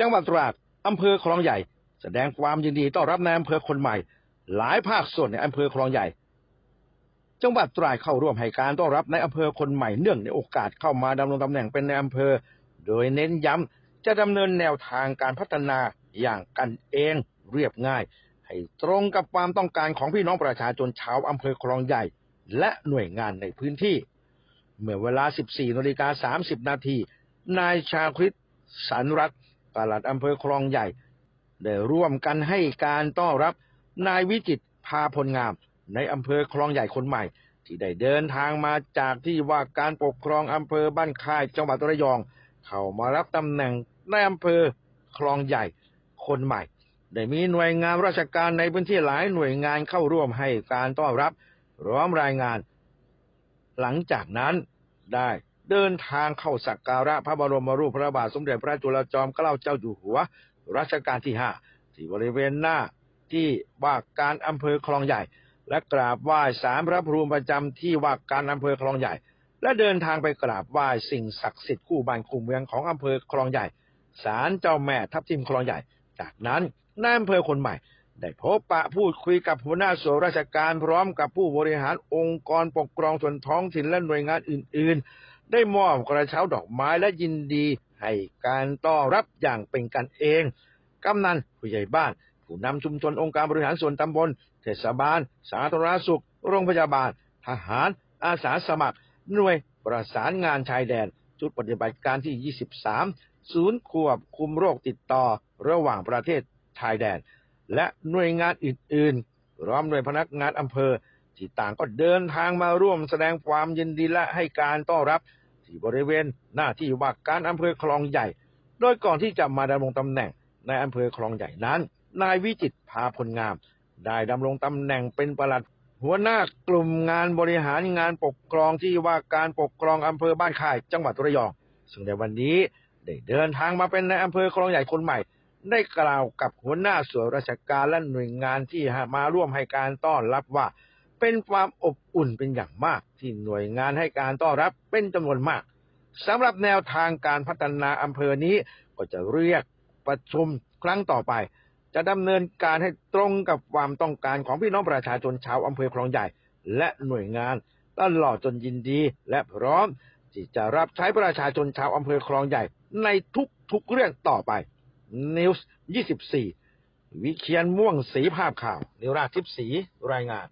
จังหวัดตราดอำเภอคลองใหญ่ แสดงความยินดีต้อนรับนายอำเภอคนใหม่ หลายภาคส่วนในอำเภอคลองใหญ่ จังหวัดตราดเข้าร่วมให้การต้อนรับในอำเภอคนใหม่เนื่องในโอกาสเข้ามาดำรงตำแหน่งเป็นนายอำเภอ โดยเน้นย้ำจะดำเนินแนวทางการพัฒนาอย่างกันเองเรียบง่าย ให้ตรงกับความต้องการของพี่น้องประชาชนชาวอำเภอคลองใหญ่ และหน่วยงานในพื้นที่ เมื่อเวลา 14นาฬิกา30 นาทีนายชาคริตสันรัตน์ ปลัดอำเภอคลองใหญ่ ได้ร่วมกันให้การต้อนรับนายวิจิตพาพลงาม ในอำเภอคลองใหญ่คนใหม่ ที่ได้เดินทางมาจากที่ว่าการปกครองอำเภอบ้านค่ายจังหวัดระยอง เข้ามารับตำแหน่งในอำเภอคลองใหญ่คนใหม่ ได้มีหน่วยงานราชการในพื้นที่หลายหน่วยงานเข้าร่วมให้การต้อนรับพร้อมรายงาน หลังจากนั้นได้ เดินทางเข้าสักการะพระบรมรูปพระบาทสมเด็จพระจุลจอมเกล้าเจ้าอยู่หัว รัชกาลที่ห้าที่บริเวณหน้าที่ว่าการอำเภอคลองใหญ่ และกราบไหว้สารพระภูมิประจำที่ว่าการอำเภอคลองใหญ่ และเดินทางไปกราบไหว้สิ่งศักดิ์สิทธิ์คู่บ้านคู่เมืองของอำเภอคลองใหญ่ศาลเจ้าแม่ทับทิมคลองใหญ่ จากนั้นนายอำเภอคนใหม่ ได้พบปะพูดคุยกับหัวหน้าส่วนราชการพร้อมกับผู้บริหารองค์กรปกครองส่วนท้องถิ่นและหน่วยงานอื่น ๆ ได้มอบกระเช้าดอกไม้และยินดีให้การต้อนรับอย่างเป็นกันเอง กำนันผู้ใหญ่บ้าน ผู้นำชุมชนองค์การบริหารส่วนตำบล เทศบาล สาธารณสุข โรงพยาบาล ทหาร อาสาสมัคร หน่วยประสานงานชายแดนจุดปฏิบัติการที่ 23 ศูนย์ควบคุมโรคติดต่อระหว่างประเทศชายแดน และหน่วยงานอื่นๆพร้อมด้วยพนักงานอำเภอ ที่ต่างก็เดินทางมาร่วมแสดงความยินดีและให้การต้อนรับ ที่บริเวณหน้าที่ว่าการอำเภอคลองใหญ่ โดยก่อนที่จะมาดำรงตำแหน่งในอำเภอคลองใหญ่นั้น นายวิจิตพาพลงาม ได้ดำรงตำแหน่งเป็นประหลัด หัวหน้ากลุ่มงานบริหารงานปกครองที่ว่าการปกครองอำเภอบ้านค่ายจังหวัดระยอง ซึ่งในวันนี้ได้เดินทางมาเป็นในอำเภอคลองใหญ่คนใหม่ ได้กล่าวกับหัวหน้าส่วนราชการและหน่วยงานที่มาร่วมให้การต้อนรับว่า เป็นความอบอุ่นเป็นอย่างมาก ที่หน่วยงานให้การต้อนรับเป็นจำนวนมากสำหรับแนวทางการพัฒนาอำเภอนี้ก็จะเรียกประชุมครั้งต่อไป จะดำเนินการให้ตรงกับความต้องการของพี่น้องประชาชนชาวอำเภอคลองใหญ่ และหน่วยงานตลอดจนยินดีและพร้อม ที่จะรับใช้ประชาชนชาวอำเภอคลองใหญ่ ในทุกๆเรื่องต่อไป News 24 วิเชียนม่วงสีภาพข่าว นิราทิพสีรายงาน